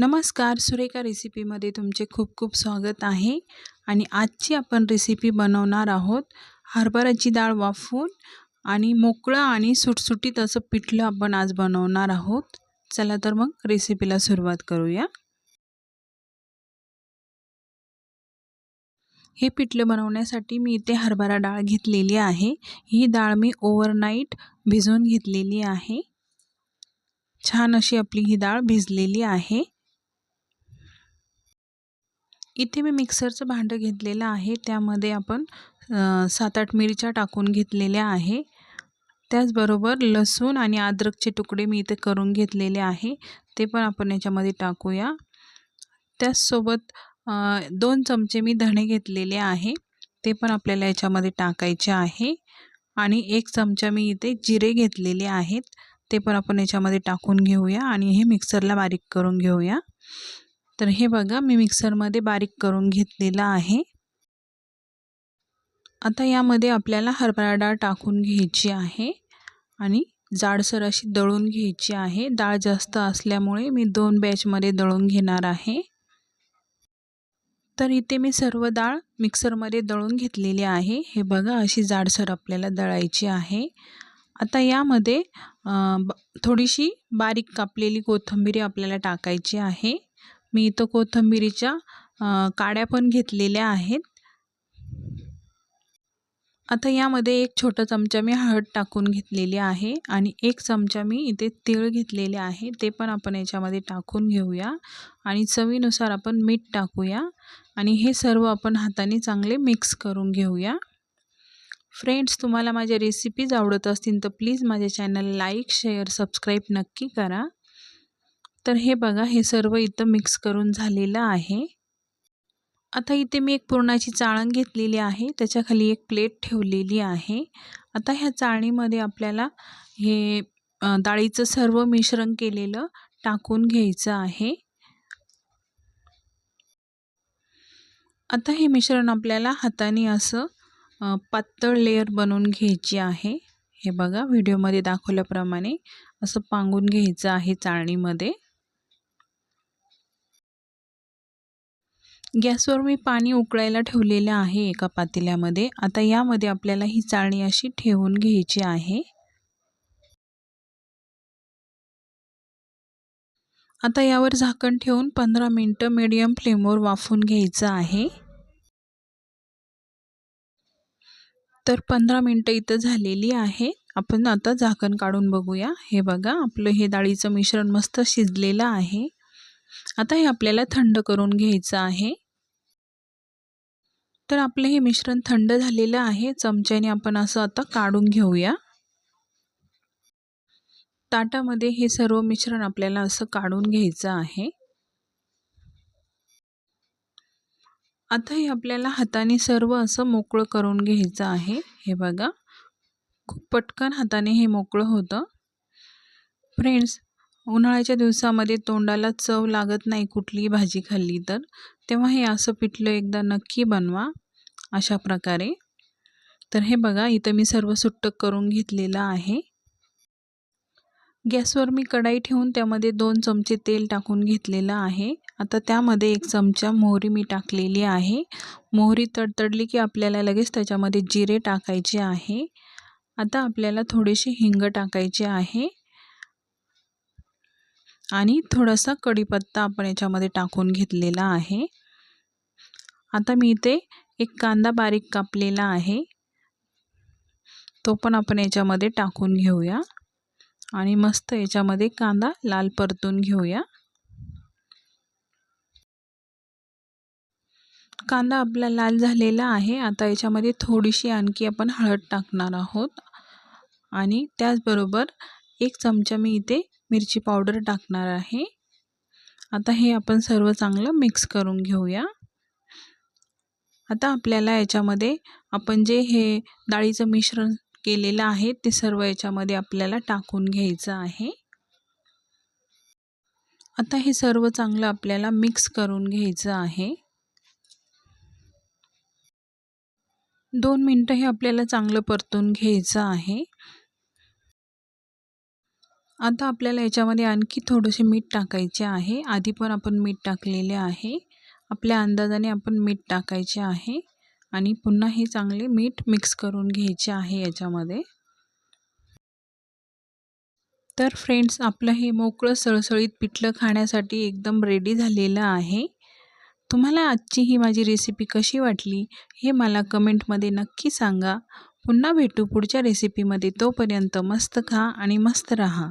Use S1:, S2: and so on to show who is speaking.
S1: नमस्कार सुरेखा रेसिपीमध्ये तुमचे खूप खूप स्वागत आहे. आणि आजची आपण रेसिपी बनवणार आहोत हरभऱ्याची डाळ वाफून आणि मोकळं आणि सुटसुटीत असं पिठलं आपण आज बनवणार आहोत. चला तर मग रेसिपीला सुरुवात करूया. हे पिठलं बनवण्यासाठी मी इथे हरभरा डाळ घेतलेली आहे. ही डाळ मी ओव्हरनाईट भिजवून घेतलेली आहे. छान अशी आपली ही डाळ भिजलेली आहे. इथे मी मिक्सरचं भांडं घेतलेलं आहे. त्यामध्ये आपण सात आठ मिरच्या टाकून घेतलेल्या आहे. त्याचबरोबर लसूण आणि अद्रकचे तुकडे मी इथे करून घेतलेले आहे. ते पण आपण याच्यामध्ये टाकूया. त्याचसोबत दोन चमचे मी धणे घेतलेले आहे. ते पण आपल्याला याच्यामध्ये टाकायचे आहे. आणि एक चमचा मी इथे जिरे घेतलेले आहेत. ते पण आपण याच्यामध्ये टाकून घेऊया आणि हे मिक्सरला बारीक करून घेऊया. तर हे बघा मी मिक्सरमध्ये बारीक करून घेतलेलं आहे. आता यामध्ये आपल्याला हरभरा डाळ टाकून घ्यायची आहे आणि जाडसर अशी दळून घ्यायची आहे. डाळ जास्त असल्यामुळे मी दोन बॅचमध्ये दळून घेणार आहे. तर इथे मी सर्व डाळ मिक्सरमध्ये दळून घेतलेली आहे. हे बघा अशी जाडसर आपल्याला दळायची आहे. आता यामध्ये थोडीशी बारीक कापलेली कोथिंबीर आपल्याला टाकायची आहे. मी इथं कोथिंबिरीच्या काड्या पण घेतलेल्या आहेत. आता यामध्ये एक छोटा चमचा मी हळद टाकून घेतलेली आहे आणि एक चमचा मी इथे तीळ घेतलेले आहे. ते पण आपण याच्यामध्ये टाकून घेऊया आणि चवीनुसार आपण मीठ टाकूया आणि हे सर्व आपण हाताने चांगले मिक्स करून घेऊया. फ्रेंड्स तुम्हाला माझ्या रेसिपीज आवडत असतील तर प्लीज माझ्या चॅनल लाईक शेअर सबस्क्राईब नक्की करा. तर हे बघा हे सर्व इथं मिक्स करून झालेलं आहे. आता इथे मी एक पुरणाची चाळण घेतलेली आहे. त्याच्याखाली एक प्लेट ठेवलेली आहे. आता ह्या चाळणीमध्ये आपल्याला हे डाळीचं सर्व मिश्रण केलेलं टाकून घ्यायचं आहे. आता हे मिश्रण आपल्याला हाताने असं पातळ लेअर बनवून घ्यायची आहे. हे बघा व्हिडिओमध्ये दाखवल्याप्रमाणे असं पांगून घ्यायचं आहे चाळणीमध्ये. गॅसवर मी पाणी उकळायला ठेवलेलं आहे एका पातेल्यामध्ये. आता यामध्ये आपल्याला ही चाळणी अशी ठेवून घ्यायची आहे. आता यावर झाकण ठेवून पंधरा मिनटं मीडियम फ्लेमवर वाफून घ्यायचं आहे. तर पंधरा मिनटं इथं झालेली आहे. आपण आता झाकण काढून बघूया. हे बघा आपलं हे डाळीचं मिश्रण मस्त शिजलेलं आहे. आता हे आपल्याला थंड करून घ्यायचं आहे. तर आपलं हे मिश्रण थंड झालेलं आहे. चमच्याने आपण असं आता काढून घेऊया. ताटामध्ये हे सर्व मिश्रण आपल्याला असं काढून घ्यायचं आहे. आता हे आपल्याला हाताने सर्व असं मोकळं करून घ्यायचं आहे. हे बघा. खूप पटकन हाताने हे मोकळं होतं. फ्रेंड्स उन्हाळ्याच्या दिवसामध्ये तोंडाला चव लागत नाही कुठलीही भाजी खाल्ली तर. तेव्हा हे असं पिठलं एकदा नक्की बनवा अशा प्रकारे. तर हे बघा इथं मी सर्व सुट्ट करून घेतलेलं आहे. गॅसवर मी कढाई ठेवून त्यामध्ये दोन चमचे तेल टाकून घेतलेलं आहे. आता त्यामध्ये एक चमचा मोहरी मी टाकलेली आहे. मोहरी तडतडली की आपल्याला लगेच त्याच्यामध्ये जिरे टाकायचे आहे. आता आपल्याला थोडीशी हिंग टाकायचे आहे. आणि थोडासा कढीपत्ता आपण याच्यामध्ये टाकून घेतलेला आहे. आता मी इथे एक कांदा बारीक कापलेला आहे. तो पण आपण याच्यामध्ये टाकून घेऊया. आणि मस्त याच्यामध्ये कांदा लाल परतून घेऊया. कांदा आपला लाल झालेला आहे. आता याच्यामध्ये थोडीशी आणखी आपण हळद टाकणार आहोत. आणि त्याचबरोबर एक चमचा मी इथे मिरची पावडर टाकणार आहे. आता हे आपण सर्व चांगलं मिक्स करून घेऊया. आता आपल्याला याच्यामध्ये आपण जे हे डाळीचं मिश्रण केलेलं आहे ते सर्व याच्यामध्ये आपल्याला टाकून घ्यायचं आहे. आता हे सर्व चांगलं आपल्याला मिक्स करून घ्यायचं आहे. दोन मिनटं हे आपल्याला चांगलं परतून घ्यायचं आहे. आता आपल्याला याच्यामध्ये आणखी थोडेसे मीठ टाकायचे आहे. आधी पण आपण मीठ टाकलेले आहे. आपल्या अंदाजाने आपण मीठ टाकायचे आहे. आणि पुन्हा हे चांगले मीठ मिक्स करून घ्यायचे आहे याच्यामध्ये. तर फ्रेंड्स आपलं हे मोकळं सळसळीत पिठलं खाण्यासाठी एकदम रेडी झालेलं आहे. तुम्हाला आजची ही माझी रेसिपी कशी वाटली हे मला कमेंटमध्ये नक्की सांगा. पुन्हा भेटू पुढच्या रेसिपीमध्ये तोपर्यंत मस्त खा आणि मस्त रहा.